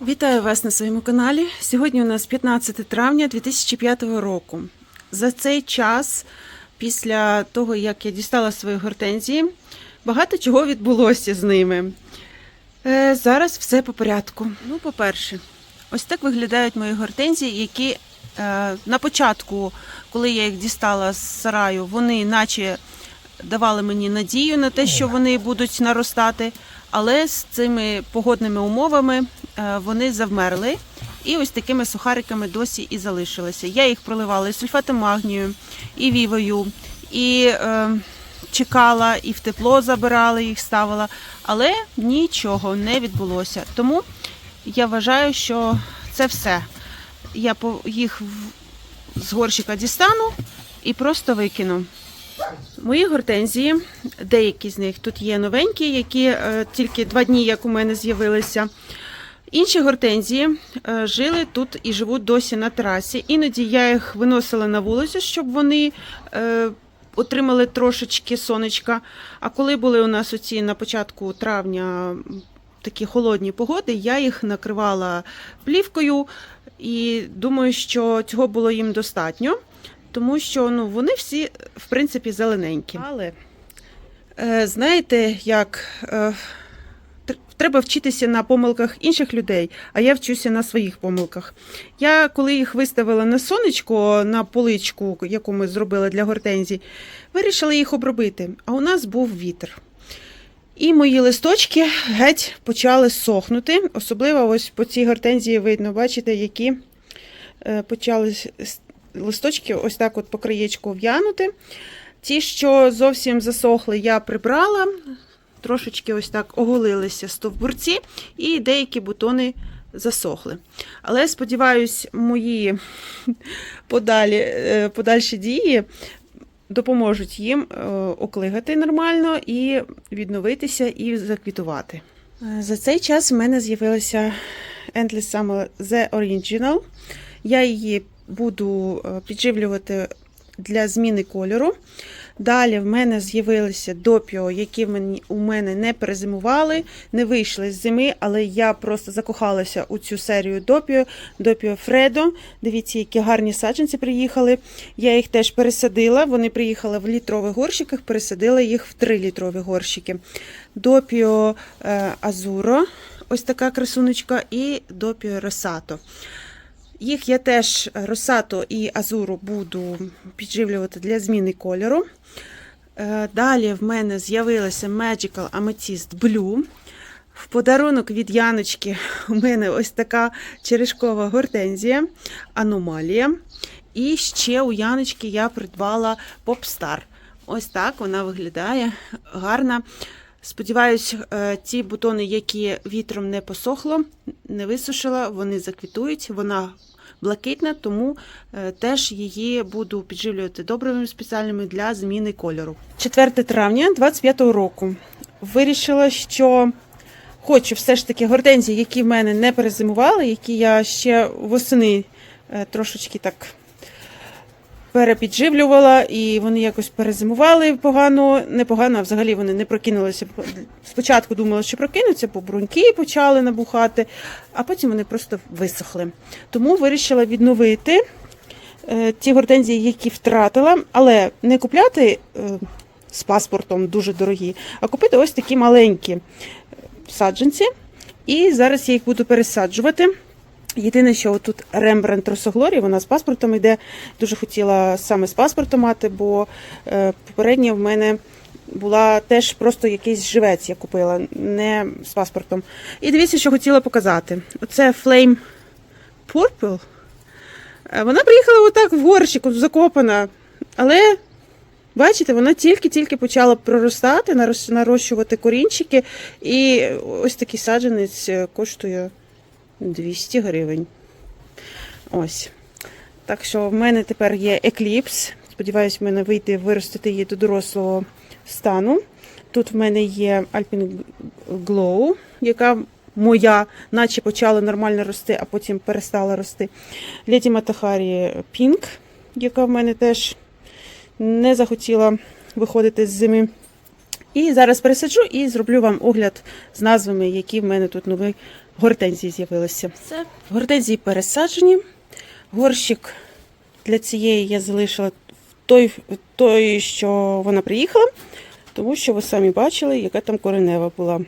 Вітаю вас на своєму каналі. Сьогодні у нас 15 травня 2005 року. За цей час, після того, як я дістала свої гортензії, багато чого відбулося з ними. Е, зараз все по порядку. Ну, по-перше, ось так виглядають мої гортензії, які е, на початку, коли я їх дістала з сараю, вони наче давали мені надію на те, що вони будуть наростати. Але з цими погодними умовами е, вони завмерли і ось такими сухариками досі і залишилися. Я їх проливала і сульфатом магнію, і вівою, і е, чекала, і в тепло забирала їх, ставила, але нічого не відбулося. Тому я вважаю, що це все. Я їх з горщика дістану і просто викину. Мої гортензії, деякі з них тут є новенькі, які е, тільки два дні, як у мене з'явилися. Інші гортензії е, жили тут і живуть досі на терасі. Іноді я їх виносила на вулицю, щоб вони е, отримали трошечки сонечка. А коли були у нас оці на початку травня такі холодні погоди, я їх накривала плівкою і думаю, що цього було їм достатньо тому що ну, вони всі, в принципі, зелененькі. Але е, знаєте, як е, треба вчитися на помилках інших людей, а я вчуся на своїх помилках. Я коли їх виставила на сонечко, на поличку, яку ми зробили для гортензій, вирішила їх обробити. А у нас був вітер. І мої листочки геть почали сохнути. Особливо ось по цій гортензії видно, бачите, які е, почали листочки ось так от по краєчку в'янути. Ті, що зовсім засохли, я прибрала, трошечки ось так оголилися стовбурці, і деякі бутони засохли. Але сподіваюсь, мої подалі, е, подальші дії допоможуть їм е, оклигати нормально і відновитися і заквітувати. Е, За цей час в мене з'явилася Endless Summer The Original. Я її буду е, підживлювати для зміни кольору. Далі в мене з'явилися допіо, які у мене не перезимували, не вийшли з зими, але я просто закохалася у цю серію допіо, допіо Фредо. Дивіться, які гарні саджанці приїхали. Я їх теж пересадила. Вони приїхали в літрових горщиках, пересадила їх в 3-літрові горщики. Допіо е, Азуро, ось така красунечка, і допіо Росато. Їх я теж росато і азуру буду підживлювати для зміни кольору. Е, Далі в мене з'явилася Magical Amethyst Blue. В подарунок від Яночки у мене ось така черешкова гортензія, аномалія. І ще у Яночки я придбала Popstar. Ось так вона виглядає гарна. Сподіваюсь, е, ті бутони, які вітром не посохло, не висушила, вони заквітують. Вона блакитна, тому е, теж її буду підживлювати добривами спеціальними для зміни кольору. 4 травня 25-го року вирішила, що хочу все ж таки гортензії, які в мене не перезимували, які я ще восени е, трошечки так перепідживлювала, і вони якось перезимували погано, непогано, а взагалі вони не прокинулися. Спочатку думала, що прокинуться, бо бруньки почали набухати, а потім вони просто висохли. Тому вирішила відновити е, ті гортензії, які втратила, але не купляти е, з паспортом дуже дорогі, а купити ось такі маленькі е, саджанці. І зараз я їх буду пересаджувати. Єдине, що тут Рембрандт Росоглорі, вона з паспортом йде. Дуже хотіла саме з паспортом мати, бо е, попередня в мене була теж просто якийсь живець, я купила, не з паспортом. І дивіться, що хотіла показати. Оце Flame Purple. Е, Вона приїхала отак в горщику, закопана. Але, бачите, вона тільки-тільки почала проростати, нарощувати корінчики. І ось такий саджанець е, коштує 200 гривень. Ось. Так що в мене тепер є екліпс. Сподіваюсь, в мене вийде виростити її до дорослого стану. Тут в мене є Alpine Glow, яка моя, наче почала нормально рости, а потім перестала рости. Леді Матахарі Pink, яка в мене теж не захотіла виходити з зими. І зараз пересаджу і зроблю вам огляд з назвами, які в мене тут нові гортензії з'явилися. Все, гортензії пересаджені. Горщик для цієї я залишила той, той, що вона приїхала, тому що ви самі бачили, яка там коренева була.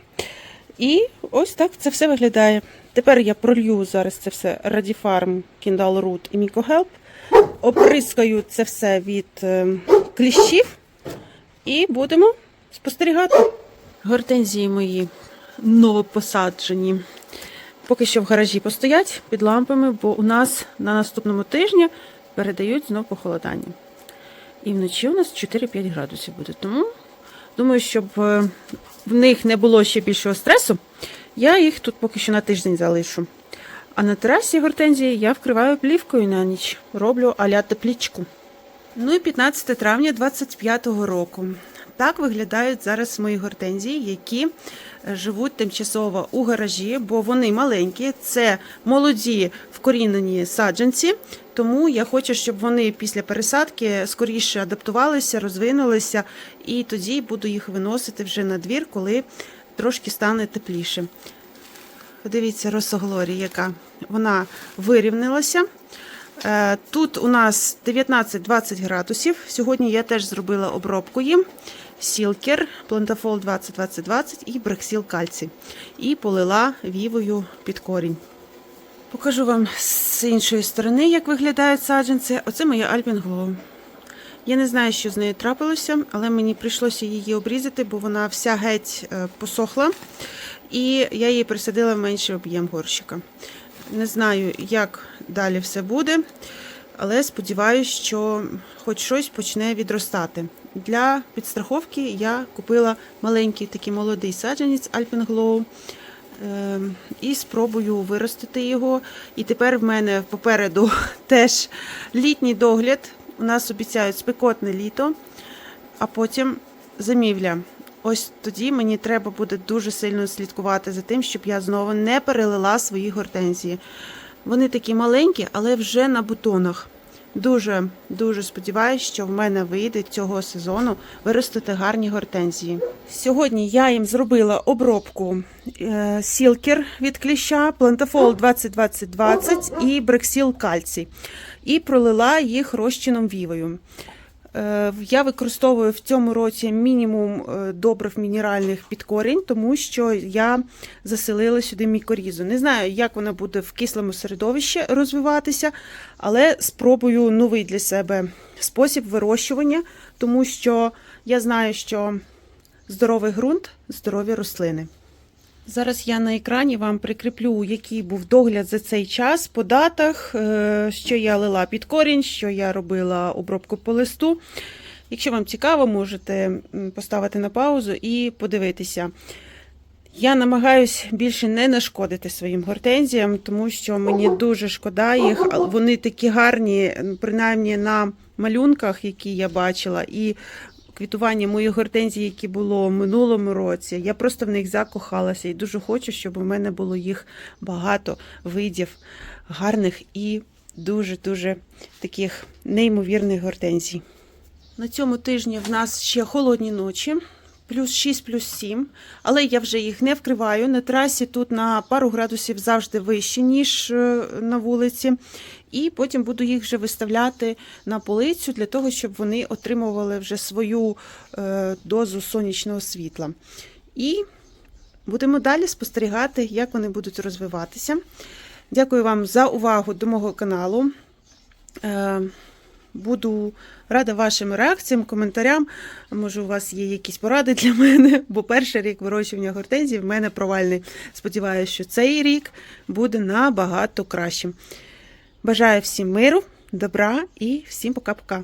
І ось так це все виглядає. Тепер я пролью зараз це все Radifarm, Kindle Root і MicoHelp. Оприскаю це все від е, кліщів і будемо спостерігати. Гортензії мої новопосаджені. Поки що в гаражі постоять під лампами, бо у нас на наступному тижні передають знов похолодання. І вночі у нас 4-5 градусів буде. Тому думаю, щоб е, в них не було ще більшого стресу, я їх тут поки що на тиждень залишу. А на терасі гортензії я вкриваю плівкою на ніч, роблю аля теплічку. Ну і 15 травня 25-го року. Так виглядають зараз мої гортензії, які е, живуть тимчасово у гаражі, бо вони маленькі, це молоді вкорінені саджанці. Тому я хочу, щоб вони після пересадки скоріше адаптувалися, розвинулися, і тоді буду їх виносити вже на двір, коли трошки стане тепліше. Подивіться, росоглорія, яка вона вирівнялася. Е, Тут у нас 19-20 градусів. Сьогодні я теж зробила обробку їм. Сілкер, Плантафол 20-20-20 і Брексіл Кальцій. І полила вівою під корінь. Покажу вам з іншої сторони, як виглядають саджанці. Оце моя Альпін Глоу. Я не знаю, що з нею трапилося, але мені прийшлося її обрізати, бо вона вся геть е, посохла. І я її присадила в менший об'єм горщика. Не знаю, як далі все буде, але сподіваюся, що хоч щось почне відростати. Для підстраховки я купила маленький такий молодий саджанець Glow е, і спробую виростити його. І тепер в мене попереду теж літній догляд. У нас обіцяють спекотне літо, а потім зимівля. Ось тоді мені треба буде дуже сильно слідкувати за тим, щоб я знову не перелила свої гортензії. Вони такі маленькі, але вже на бутонах. Дуже дуже сподіваюся, що в мене вийде цього сезону виростити гарні гортензії. Сьогодні я їм зробила обробку сілкер від кліща, плантафол 20-20-20 і брексіл кальцій. І пролила їх розчином вівою. Е, Я використовую в цьому році мінімум е, добрив мінеральних під корінь, тому що я заселила сюди мікорізу. Не знаю, як вона буде в кислому середовищі розвиватися, але спробую новий для себе спосіб вирощування, тому що я знаю, що здоровий ґрунт здорові рослини. Зараз я на екрані вам прикріплю, який був догляд за цей час по датах, е, що я лила під корінь, що я робила обробку по листу. Якщо вам цікаво, можете поставити на паузу і подивитися. Я намагаюсь більше не нашкодити своїм гортензіям, тому що мені дуже шкода їх. Вони такі гарні, принаймні на малюнках, які я бачила, і квітування моїх гортензій, які було в минулому році. Я просто в них закохалася і дуже хочу, щоб у мене було їх багато видів гарних і дуже-дуже таких неймовірних гортензій. На цьому тижні в нас ще холодні ночі. Плюс 6, плюс 7, але я вже їх не вкриваю. На трасі тут на пару градусів завжди вище, ніж е, на вулиці. І потім буду їх вже виставляти на полицю для того, щоб вони отримували вже свою е, дозу сонячного світла. І будемо далі спостерігати, як вони будуть розвиватися. Дякую вам за увагу до мого каналу. Буду рада вашим реакціям, коментарям. Може, у вас є якісь поради для мене, бо перший рік вирощування гортензій в мене провальний. Сподіваюся, що цей рік буде набагато кращим. Бажаю всім миру, добра і всім пока-пока.